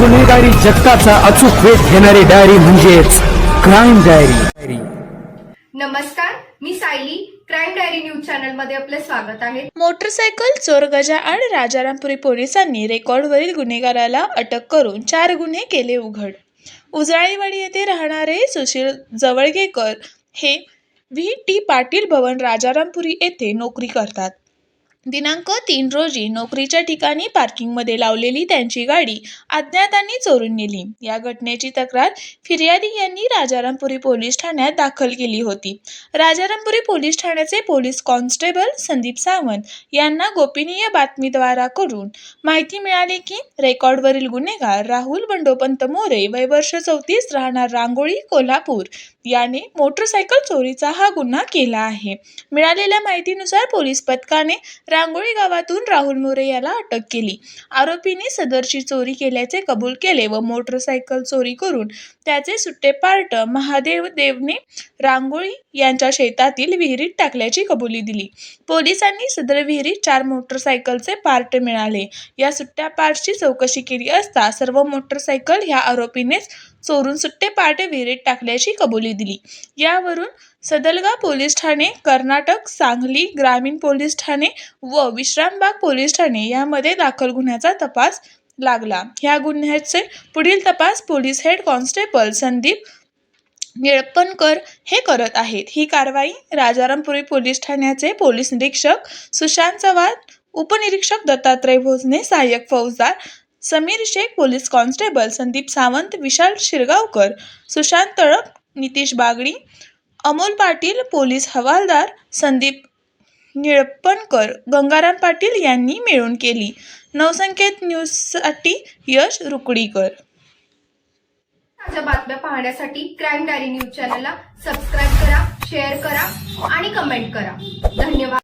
गुन्हेगारी जगताचा अचूक वेध घेणारी डायरी म्हणजेच क्राईम डायरी नमस्कार मी सायली. क्राईम डायरी न्यूज चॅनलमध्ये आपले स्वागत आहे. मोटरसायकल चोर गजाआड राजारामपुरी पोलिसांनी रेकॉर्डवरील गुन्हेगाराला अटक करून चार गुन्हे केले उघड. उजळाईवाडी येथे राहणारे सुशील जवळगेकर हे व्ही टी पाटील भवन राजारामपुरी येथे नोकरी करतात. दिनांक तीन रोजी नोकरीच्या ठिकाणी पार्किंगमध्ये लावलेली त्यांची गाडी अज्ञातांनी चोरून नेली. या घटनेची तक्रार फिर्यादी यांनी राजारामपुरी पोलीस ठाण्यात दाखल केली होती. राजारामपुरी पोलीस ठाण्याचे पोलीस कॉन्स्टेबल संदीप सावंत यांना गोपनीय बातमीद्वाराकडून माहिती मिळाली की रेकॉर्डवरील गुन्हेगार राहुल बंडोपंत मोरे वय वर्ष चौतीस राहणार रांगोळी कोल्हापूर. याने मोटरसायकल चोरीचा हा गुन्हा केला आहे. मिळालेल्या माहितीनुसार पोलीस पथकाने रांगोळी गावातून राहुल मोरे याला अटक केली. आरोपीने सदरची चोरी केल्याचे कबूल केले व मोटरसायकल चोरी करून त्याचे सुट्टे पार्ट महादेव देवने रांगोळी यांच्या शेतातील विहिरीत टाकल्याची कबुली दिली. पोलिसांनी सदर विहिरीत चार मोटरसायकलचे पार्ट मिळाले. या सुट्ट्या पार्टची चौकशी केली असता सर्व मोटरसायकल ह्या आरोपीनेच चोरून सुट्टे पहाटे विहिरीत टाकल्याची कबुली दिली. यावरून सदलगा पोलीस ठाणे कर्नाटक सांगली ग्रामीण पोलीस ठाणे व विश्रामबाग पोलीस ठाणे यामध्ये दाखल गुन्ह्याचा तपास लागला. ह्या गुन्ह्याचे पुढील तपास police head constable Sandeep Nilappankar हे करत आहेत. ही कारवाई राजारामपुरी पोलीस ठाण्याचे पोलीस निरीक्षक सुशांत चव्हाण उपनिरीक्षक दत्तात्रय भोजने सहाय्यक फौजदार Sameer Shaikh police constable Sandeep Sawant Vishal Shirgaonkar Sushant Talap Nitish Bagdi Amol Patil police हवालदार संदीप निळपणकर गंगाराम पाटील यांनी मिळून केली. नवसंकेत न्यूजसाठी यश रुकडीकर. ताज्या बातम्या पाहण्यासाठी क्राईम डायरी न्यूज चॅनलला सबस्क्राईब करा शेअर करा आणि कमेंट करा. धन्यवाद.